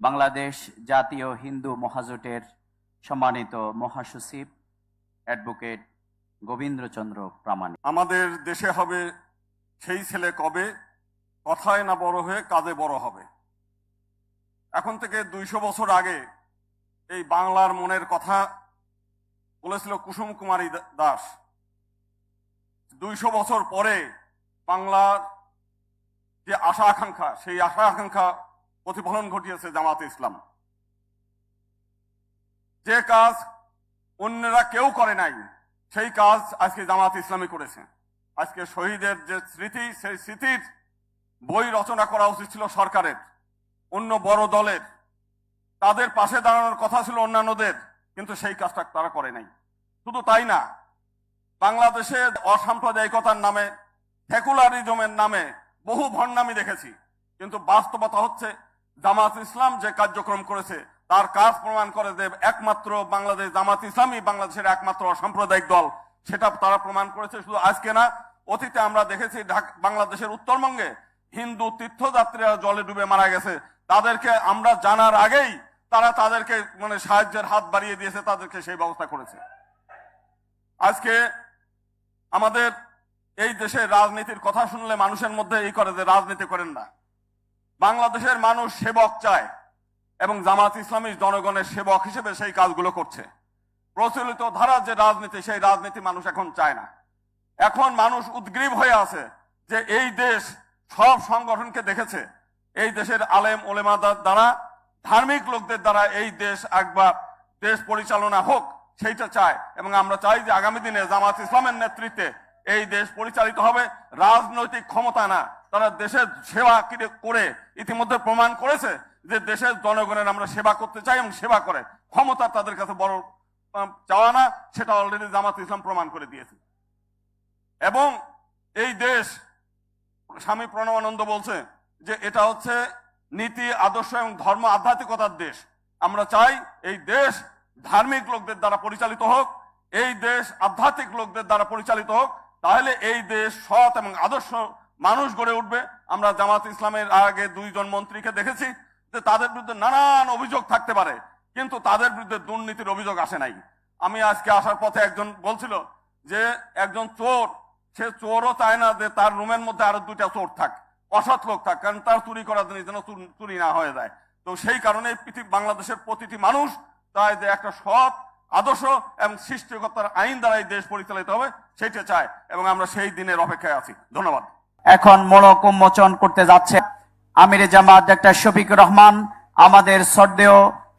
বাংলাদেশ জাতীয় হিন্দু মহাজোটের সম্মানিত মহাসচিব, অ্যাডভোকেট গোবিন্দ্রচন্দ্র প্রামাণিক। আমাদের দেশে হবে সেই ছেলে কবে? কথায় না বড় হয়ে কাজে বড় হবে। এখন থেকে দুইশো বছর আগে এই বাংলার মনের কথা বলেছিল কুসুম কুমারী দাস। দুইশো বছর পরে বাংলার যে আশা আকাঙ্ক্ষা সেই আশা আকাঙ্ক্ষা প্রতিফলন ঘটিয়েছে জামাতে ইসলাম। যে কাজ অন্যরা কেউ করে নাই, সেই কাজ আজকে জামাত ইসলামী করেছে। আজকে শহীদের যে স্মৃতি, সেই স্মৃতির বই রচনা করা উচিত ছিল সরকারের, অন্য বড় দলের। তাদের পাশে দাঁড়ানোর কথা ছিল অন্যান্যদের, কিন্তু সেই কাজটা তারা করে নাই। শুধু তাই না, বাংলাদেশে অসাম্প্রদায়িকতার নামে, সেকুলারিজমের নামে বহু ভণ্ডামি দেখেছি, কিন্তু বাস্তবতা হচ্ছে জামাত ইসলাম যে কার্যক্রম করেছে, তার কাজ প্রমাণ করে যে একমাত্র বাংলাদেশ জামাত ইসলামই বাংলাদেশের একমাত্র অসাম্প্রদায়িক দল। সেটা তারা প্রমাণ করেছে, শুধু আজকে না, অতীতে আমরা দেখেছি বাংলাদেশের উত্তরবঙ্গে হিন্দু তীর্থযাত্রীরা জলে ডুবে মারা গেছে। তাদেরকে আমরা জানার আগেই তারা তাদেরকে মানে সাহায্যের হাত বাড়িয়ে দিয়েছে, তাদেরকে সেই ব্যবস্থা করেছে। আজকে আমাদের এই দেশের রাজনীতির কথা শুনলে মানুষের মধ্যে এই করে যে রাজনীতি করেন না। বাংলাদেশের মানুষ সেবক চায় এবং জামাত ইসলামী জনগণের সেবক হিসেবে সেই কাজগুলো করছে। প্রচলিত ধারা যে রাজনীতি, সেই রাজনীতি মানুষ এখন চায় না। এখন মানুষ উদ্গ্রীব হয়ে আছে যে এই দেশ সব সংগঠনকে দেখেছে। এই দেশের আলেম ওলেমাদার দ্বারা, ধার্মিক লোকদের দ্বারা এই দেশ একবার দেশ পরিচালনা হোক, সেইটা চায়। এবং আমরা চাই যে আগামী দিনে জামাত ইসলামের নেতৃত্বে এই দেশ পরিচালিত হবে। রাজনৈতিক ক্ষমতা না। তারা দেশের সেবা করে ইতিমধ্যে প্রমাণ করেছে যে দেশের জনগণের আমরা সেবা করতে চাই এবং সেবা করে। ক্ষমতা তাদের কাছে বড় চাওয়া না, সেটা অলরেডি জামাত ইসলাম প্রমাণ করে দিয়েছে। এবং এই দেশ, স্বামী প্রণবানন্দ বলছে যে এটা হচ্ছে নীতি, আদর্শ এবং ধর্ম আধ্যাত্মিকতার দেশ। আমরা চাই এই দেশ ধার্মিক লোকদের দ্বারা পরিচালিত হোক, এই দেশ আধ্যাত্মিক লোকদের দ্বারা পরিচালিত হোক, তাহলে এই দেশ সৎ এবং আদর্শ মানুষ গড়ে উঠবে। আমরা জামাত ইসলামের আগে দুইজন মন্ত্রীকে দেখেছি যে তাদের বিরুদ্ধে নানান অভিযোগ থাকতে পারে, কিন্তু তাদের বিরুদ্ধে দুর্নীতির অভিযোগ আসে নাই। আমি আজকে আসার পথে একজন বলছিল যে একজন চোর, সে চোরও চায় না যে তার রুমের মধ্যে আরও দুইটা চোর থাক, অসৎ লোক থাক, কারণ তার চুরি করার জন্য যেন চুর- চুরি না হয়ে যায়। তো সেই কারণে পৃথিবী বাংলাদেশের প্রতিটি মানুষ তাই যে একটা সৎ আদর্শ এবং সৃষ্টিকর্তার আইন দ্বারা এই দেশ পরিচালিত হবে সেটা চায় এবং আমরা সেই দিনের অপেক্ষায় আছি। ধন্যবাদ। এখন মোড়ক উন্মোচন করতে যাচ্ছে। আমির জামাত ডাক্তার শফিক রহমান আমাদের শ্রদ্ধেয়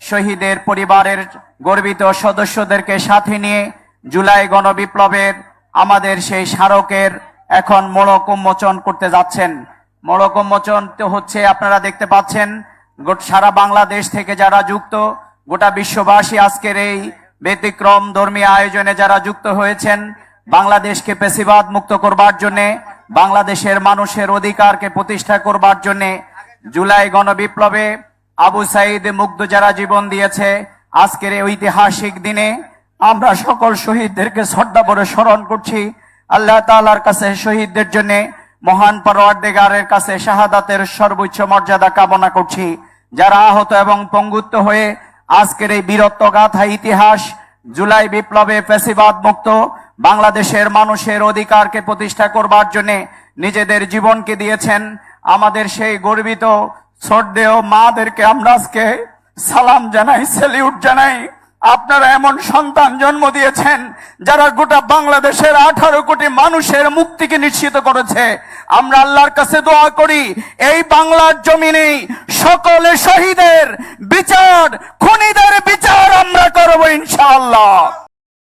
শহীদের পরিবারের গর্বিত সদস্যদেরকে সাথে নিয়ে জুলাই গণবিপ্লবের আমাদের সেই স্মারকের এখন মোড়ক উন্মোচন করতে যাচ্ছেন। মোড়ক উন্মোচন তো হচ্ছে, আপনারা দেখতে পাচ্ছেন সারা বাংলাদেশ থেকে যারা যুক্ত, গোটা বিশ্ববাসী আজকের এই ব্যতিক্রম ধর্মীয় আয়োজনে যারা যুক্ত হয়েছেন, বাংলাদেশকে পেশিবাদ মুক্ত করবার জন্যে বাংলাদেশের মানুষের অধিকারকে প্রতিষ্ঠা করবার জন্যে জুলাই গণবিপ্লবে আবু সাইদ মুগ্ধ যারা জীবন দিয়েছে। আজকের এই ঐতিহাসিক দিনে আমরা সকল শহীদদেরকে শ্রদ্ধা ভরে স্মরণ করছি। আল্লাহ তাআলার কাছে শহীদদের জন্য মহান পরওয়ারদেগারের কাছে শাহাদাতের সর্বোচ্চ মর্যাদা কামনা করছি। যারা আহত এবং পঙ্গুত্ব হয়ে আজকের এই বীরত্ব গাথা ইতিহাস জুলাই বিপ্লবে ফেসিবাদ মুক্ত বাংলাদেশের মানুষের অধিকারকে প্রতিষ্ঠা করবার জন্য নিজেদের জীবনকে দিয়েছেন আমাদের সেই গর্বিত শ্রদ্ধেয় মাদেরকে আমরা আজকে সালাম জানাই সেলিউট জানাই। আপনারা এমন সন্তান জন্ম দিয়েছেন যারা গোটা বাংলাদেশের আঠারো কোটি মানুষের মুক্তিকে নিশ্চিত করেছে। আমরা আল্লাহর কাছে দোয়া করি, এই বাংলার জমিনে সকলে শহীদের বিচার, খুনিদের বিচার আমরা করব ইনশাআল্লাহ।